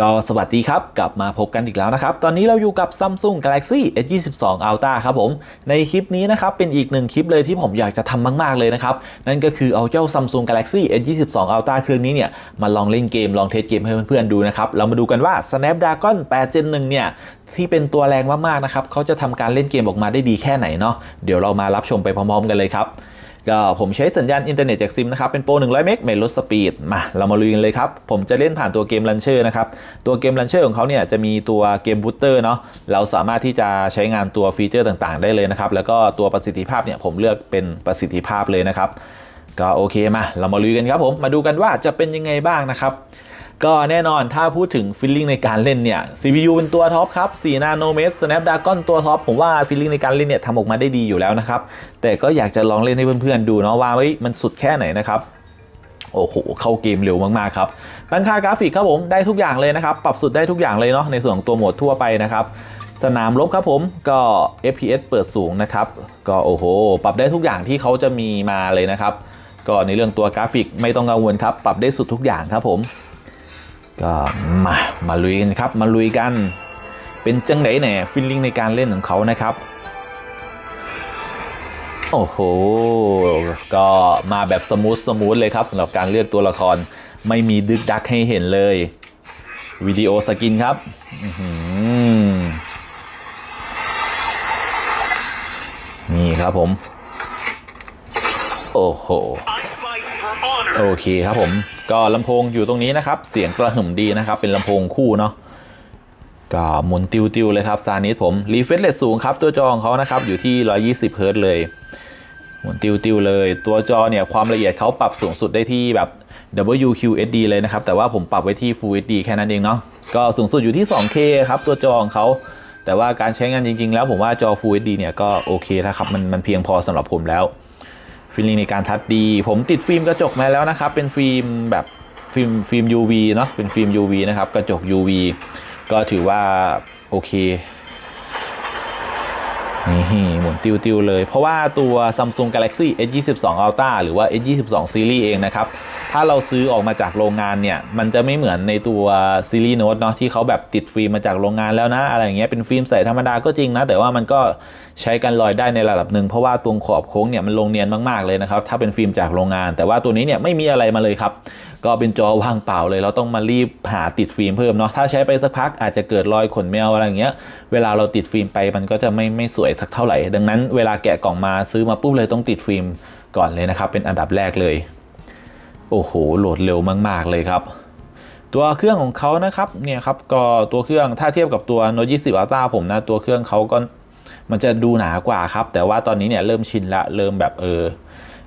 ก็สวัสดีครับ กลับมาพบกันอีกแล้วนะครับ ตอนนี้เราอยู่กับ Samsung Galaxy S22 Ultra ครับผม ในคลิปนี้นะครับ เป็นอีกหนึ่งคลิปเลยที่ผมอยากจะทำมาก ๆ เลยนะครับ นั่นก็คือเอาเจ้า Samsung Galaxy S22 Ultra เครื่องนี้เนี่ย มาลองเล่นเกม ลองเทสเกมให้เพื่อน ๆ ดูนะครับ เรามาดูกันว่า Snapdragon 8 Gen 1 เนี่ยที่เป็นตัวแรงมาก ๆ นะครับเขาจะทำการเล่นเกมออกมาได้ดีแค่ไหนเนาะเดี๋ยวเรามารับชมไปพร้อม ๆ กันเลยครับ ก็ผมใช้สัญญาณอินเทอร์เน็ตจากซิมนะครับ เป็นโปร 100 เมกไม่ลดสปีด มา เรามาลุยกันเลยครับ ผมจะเล่นผ่านตัวเกมลันเชอร์นะครับ ตัวเกมลันเชอร์ของเขาเนี่ยจะมีตัวเกมบูตเตอร์เนาะเราสามารถที่จะใช้งานตัวฟีเจอร์ต่างๆ ได้เลยนะครับ แล้วก็ตัวประสิทธิภาพเนี่ยผมเลือกเป็นประสิทธิภาพเลยนะครับ ก็โอเคมา เรามาลุยกันครับผมมาดูกันว่าจะเป็นยังไงบ้างนะครับ ก็แน่นอนถ้าพูดถึงฟีลลิ่งในการเล่นเนี่ย CPU เป็นตัวท็อปครับ4 นาโนเมตร Snapdragon ตัวท็อปผมว่าฟีลลิ่งในการเล่นเนี่ยทำออกมาได้ดีอยู่แล้วนะครับ แต่ก็อยากจะลองเล่นให้เพื่อนๆดูเนาะว่าเฮ้ยมันสุดแค่ไหนนะครับโอ้โห เข้าเกมเร็วมากๆครับตั้งค่ากราฟิกครับผม ได้ทุกอย่างเลยนะครับ ปรับสุดได้ทุกอย่างเลยเนาะ ในส่วนของตัวโหมดทั่วไปนะครับ สนามรบครับผม ก็ FPS เปิดสูงนะครับ ก็โอ้โห ปรับได้ทุกอย่างที่เขาจะมีมาเลยนะครับ ก็ในเรื่องตัวกราฟิกไม่ต้องกังวลครับ ปรับได้สุดทุกอย่างครับผม ก็มามาลุยกันครับมาลุยกัน เป็นจังไหนแหน่ฟิลลิ่งในการเล่นของเขานะครับ โอ้โห ก็มาแบบสมูทสมูทเลยครับสำหรับการเลือกตัวละครไม่มีดึกดักให้เห็นเลยวิดีโอสกินครับนี่ครับผม โอ้โห โอเคครับผม ก็ลำโพงอยู่ตรงนี้นะครับ เสียงกระหึ่มดีนะครับ เป็นลำโพงคู่เนาะก็หมุนติวๆเลยครับซานิสผมรีเฟรชเรทสูงครับ ตัวจอของเขานะครับ อยู่ที่ 120เฮิรต์เลย หมุนติวๆเลย ตัวจอเนี่ยความละเอียดเขาปรับสูงสุดได้ที่แบบ WQHD เลยนะครับ แต่ว่าผมปรับไว้ที่ Full HD แค่นั้นเองเนาะก็สูงสุดอยู่ที่ 2K ครับตัวจอของเขาแต่ว่าการใช้งานจริง ๆ แล้วผมว่าจอ Full HD เนี่ยก็โอเคแล้วครับมันมันเพียงพอสำหรับผมแล้ว ฟิลลิ่งในการทัดดี ผมติดฟิล์มกระจกมาแล้วนะครับ เป็นฟิล์มแบบฟิล์มฟิล์ม UV เนาะเป็นฟิล์ม UV นะครับ กระจก UV ก็ถือว่าโอเค นี่ หมุนติวๆเลย เพราะว่าตัว Samsung Galaxy S22 Ultra หรือว่า S22 Series เองนะครับ ถ้าเราซื้อออกมาจากโรงงานเนี่ย มันจะไม่เหมือนในตัวซีรีส์โน้ตเนาะที่เขาแบบติดฟิล์มมาจากโรงงานแล้วนะ อะไรอย่างเงี้ยเป็นฟิล์มใสธรรมดาก็จริงนะ แต่ว่ามันก็ใช้กันรอยได้ในระดับหนึ่ง เพราะว่าตรงขอบโค้งเนี่ยมันลงเนียนมากๆเลยนะครับถ้าเป็นฟิล์มจากโรงงาน แต่ว่าตัวนี้เนี่ยไม่มีอะไรมาเลยครับก็เป็นจอว่างเปล่าเลยเราต้องมารีบหาติดฟิล์มเพิ่มเนาะถ้าใช้ไปสักพักอาจจะเกิดรอยขนแมวอะไรอย่างเงี้ยเวลาเราติดฟิล์มไปมันก็จะไม่ไม่สวยสักเท่าไหร่ ดังนั้นเวลาแกะกล่องมาซื้อมาปุ๊บเลยต้องติดฟิล์มก่อนเลยนะครับ เป็นอันดับแรกเลย โอ้โหโหลดเร็วมาก ๆ เลยครับ ตัวเครื่องของเขานะครับเนี่ยครับก็ตัวเครื่องถ้าเทียบกับตัว Note 20 Ultra ผมนะตัวเครื่องเขาก็มันจะดูหนากว่าครับ แต่ว่าตอนนี้เนี่ยเริ่มชินละเริ่มแบบเออ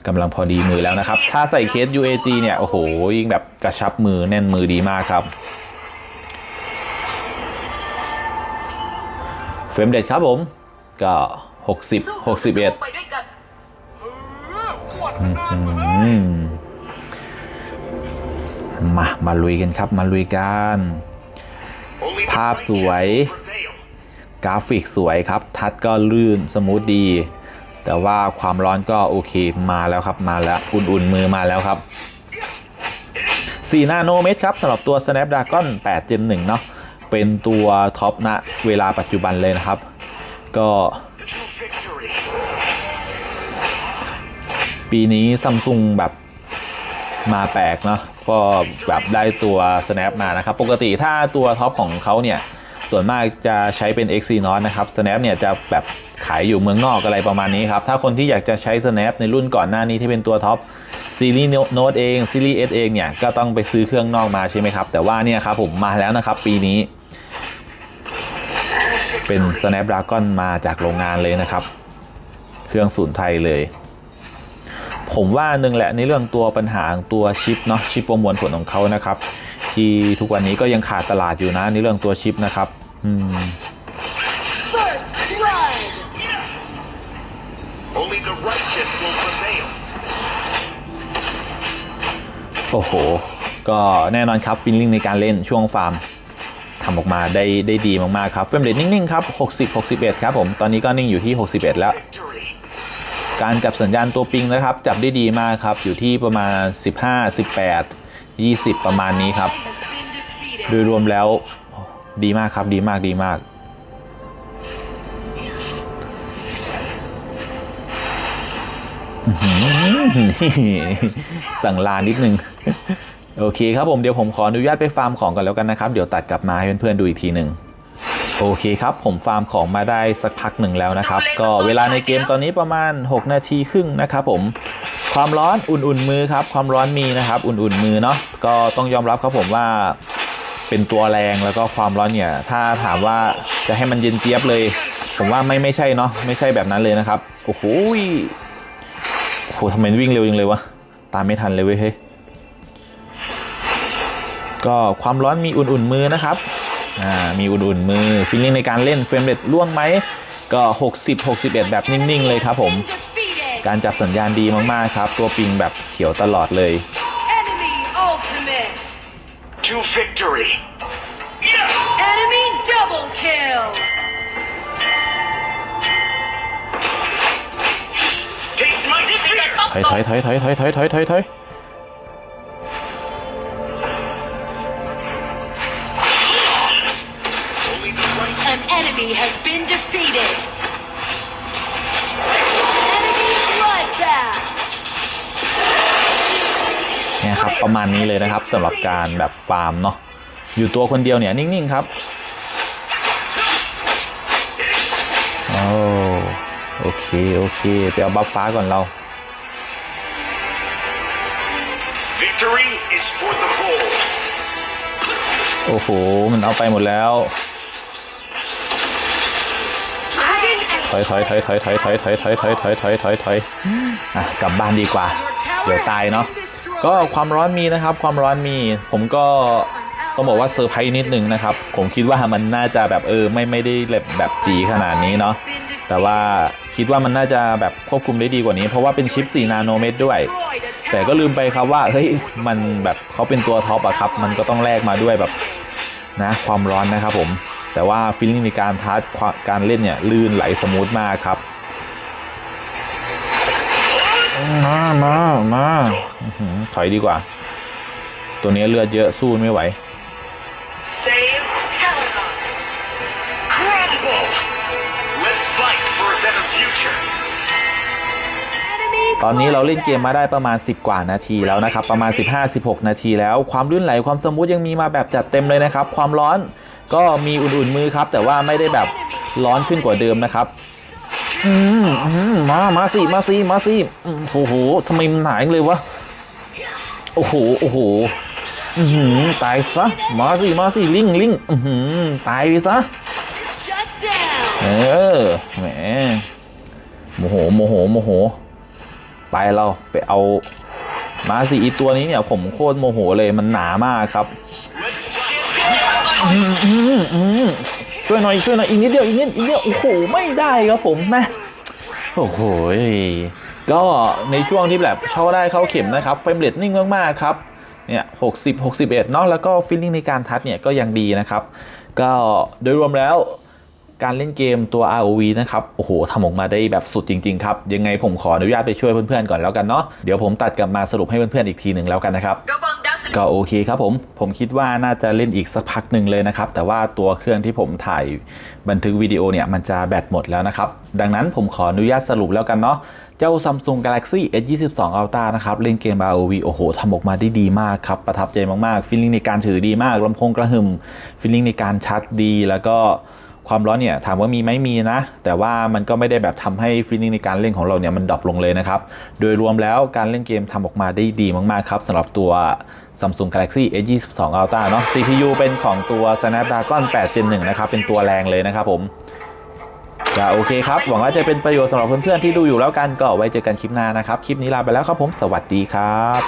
กำลังพอดีมือแล้วนะครับ ถ้าใส่เคส UAG เนี่ย โอ้โห ยิ่งแบบกระชับมือแน่นมือดีมากครับ เฟรมเด็ดครับผม ก็60 61ไปด้วยกันอืมมา มาลุยกันครับ มาลุยกัน Only the ภาพสวย righteous will prevail. กราฟิกสวยครับ ทัดก็ลื่นสมูทดี แต่ว่าความร้อนก็โอเคมาแล้วครับมาแล้ว อุ่นๆมือมาแล้วครับ4นาโนเมตรครับสำหรับตัว Snapdragon 8 Gen 1 เนาะเป็นตัวท็อปณเวลาปัจจุบันเลยนะครับ ก็ ปีนี้ซัมซุงแบบมาแปลกเนาะก็แบบได้ตัว Snap มานะครับ ปกติถ้าตัวท็อปของเขาเนี่ย ส่วนมากจะใช้เป็น Exynos นะครับ Snap เนี่ยจะแบบขายอยู่เมืองนอกอะไรประมาณนี้ครับ ถ้าคนที่อยากจะใช้ Snap ในรุ่นก่อนหน้านี้ที่เป็นตัวท็อปซีรีส์โน้ตเองซีรีส์ S เองเนี่ย ก็ต้องไปซื้อเครื่องนอกมาใช่ไหมครับ แต่ว่าเนี่ยครับผมมาแล้วนะครับ ปีนี้ เป็น Snapdragon มาจากโรงงานเลยนะครับ เครื่องศูนย์ไทยเลย ผมว่าหนึ่งแหละในเรื่องตัวปัญหาตัวชิปเนาะชิปประมวลผลของเขานะครับ ที่ทุกวันนี้ก็ยังขาดตลาดอยู่นะในเรื่องตัวชิปนะครับ อืม Only the righteous will prevail. โอ้โห ก็แน่นอนครับฟิลลิ่งในการเล่นช่วงฟาร์ม ทำออกมาได้ได้ดีมากๆครับเฟรมเรทนิ่งๆครับ 60 61 ครับผม ตอนนี้ก็นิ่งอยู่ที่ 61 แล้ว การจับสัญญาณตัวปิงนะครับ จับได้ดีมากครับ อยู่ที่ประมาณ 15 18 20 ประมาณนี้ครับ โดยรวมแล้วดีมากครับดีมากดีมากสั่งลานิดนึง โอเคครับผมเดี๋ยวผมขออนุญาตไปฟาร์มของกันแล้วกันนะครับ เดี๋ยวตัดกลับมาให้เพื่อนๆดูอีกทีหนึ่งโอเคครับ ผมฟาร์มของมาได้สักพักหนึ่งแล้วนะครับ ก็เวลาในเกมตอนนี้ประมาณ 6 นาทีครึ่งนะครับผมความร้อนอุ่นๆมือครับ ความร้อนมีนะครับ อุ่นๆมือเนาะก็ต้องยอมรับครับผมว่าเป็นตัวแรงแล้วก็ความร้อนเนี่ย ถ้าถามว่าจะให้มันเย็นเจี๊ยบเลย ผมว่าไม่ไม่ใช่เนาะไม่ใช่แบบนั้นเลยนะครับ โอ้โหโอ้โหทำไมวิ่งเร็วจังเลยวะตามไม่ทันเลยเว้ยเฮ้ย ก็ความร้อนมีอุ่นๆมือนะครับอ่ามีอุ่นๆมือฟีลลิ่งในการเล่นเฟรมเรทล่วงไหมก็ 60 61 แบบนิ่ง ๆ เลยครับผม Defeated. การจับสัญญาณดีมาก ๆ ครับ ตัวปิงแบบเขียวตลอดเลย Enemy ultimate. To victory. Enemy double kill. Taste my spear. ถอยถอยถอยถอยถอยถอยถอยถอย enemy has been defeated. Enemy bloodbath. เนี่ยครับประมาณนี้เลยนะครับสำหรับการแบบฟาร์มเนาะอยู่ตัวคนเดียวเนี่ยนิ่งๆครับโอ้โอเคโอเคไปเอาบัฟฟ้าก่อนเรา victory is for the bold. โอ้โห มันเอาไปหมดแล้ว ถอยถอยถอยถอยถอยถอยถอยถอยถอยถอยถอยถอยถอยอะกลับบ้านดีกว่า เดี๋ยวตายเนาะก็ความร้อนมีนะครับ ความร้อนมี ผมก็ต้องบอกว่าเซอร์ไพรส์นิดนึงนะครับ ผมคิดว่ามันน่าจะแบบเออไม่ไม่ได้แบบแบบจีขนาดนี้เนาะแต่ว่าคิดว่ามันน่าจะแบบควบคุมได้ดีกว่านี้ เพราะว่าเป็นชิป 4 นาโนเมตรด้วย แต่ก็ลืมไปครับว่าเฮ้ยมันแบบเขาเป็นตัวท็อปอะครับ มันก็ต้องแลกมาด้วยแบบนะ ความร้อนนะครับผม แต่ว่าฟีลลิ่งในการทัชการเล่นเนี่ยลื่นไหลสมูทมากครับ มามามาอื้อหือถอยดีกว่า ตัวนี้เลือดเยอะสู้ไม่ไหว Save Telenos. Crumble. Let's fight for a better future. ตอนนี้เราเล่นเกมมาได้ประมาณ 10 กว่านาทีแล้วนะครับ ประมาณ 15-16 นาทีแล้วความลื่นไหลความสมูทยังมีมาแบบจัดเต็มเลยนะครับ ความร้อน ก็มีอุ่นๆมือครับ แต่ว่าไม่ได้แบบร้อนขึ้นกว่าเดิมนะครับ อืมอืมมา มาสิ มาสิ มาสิโอ้โหทำไมมันหนาอย่างเลยวะ โอ้โห โอ้โห อือหือตายซะ มาสิ มาสิ ลิงลิงอือหือตายไปซะ เออ แหม โมโห โมโห โมโห ไปเราไปเอา มาสิอีตัวนี้เนี่ย ผมโคตรโมโหเลย มันหนามากครับ ช่วยหน่อยช่วยหน่อยอีกนิดเดียวอีกนิดอีกนิดเดียวโอ้โหไม่ได้ครับผมแม่โอ้โหก็ในช่วงที่แบบเข้าได้เข้าเข็มนะครับเฟรมเรทนิ่งมากๆครับเนี่ย60 61เอ็ดเนาะแล้วก็ฟีลลิ่งในการทัชเนี่ยก็ยังดีนะครับ ก็โดยรวมแล้วการเล่นเกมตัว ROV นะครับ โอ้โหทำออกมาได้แบบสุดจริง ๆ ครับ ยังไงผมขออนุญาตไปช่วยเพื่อนๆก่อนแล้วกันเนาะ เดี๋ยวผมตัดกลับมาสรุปให้เพื่อนๆอีกทีหนึ่งแล้วกันนะครับ ก็โอเคครับผมผมคิดว่าน่าจะเล่นอีกสักพักหนึ่งเลยนะครับ แต่ว่าตัวเครื่องที่ผมถ่ายบันทึกวิดีโอเนี่ยมันจะแบตหมดแล้วนะครับ ดังนั้นผมขออนุญาตสรุปแล้วกันเนาะเจ้า Samsung Galaxy S22 Ultra นะครับ เล่นเกม ROV โอ้โหทำออกมาได้ดีมากครับ ประทับใจมากๆฟีลลิ่งในการถือดีมากลำโพงกระหึ่มฟีลลิ่งในการชาร์จดี แล้วก็ ความร้อนเนี่ยถามว่ามีไหมมีนะ แต่ว่ามันก็ไม่ได้แบบทำให้ฟีลลิ่งในการเล่นของเราเนี่ยมันดรอปลงเลยนะครับ โดยรวมแล้วการเล่นเกมทำออกมาได้ดีมากๆครับสำหรับตัว Samsung Galaxy S22 Ultra เนาะ CPU เป็นของตัว Snapdragon 8 Gen 1นะครับ เป็นตัวแรงเลยนะครับผมก็โอเคครับ หวังว่าจะเป็นประโยชน์สำหรับเพื่อนๆที่ดูอยู่แล้วกันก็ไว้เจอกันคลิปหน้านะครับ คลิปนี้ลาไปแล้วครับผม สวัสดีครับ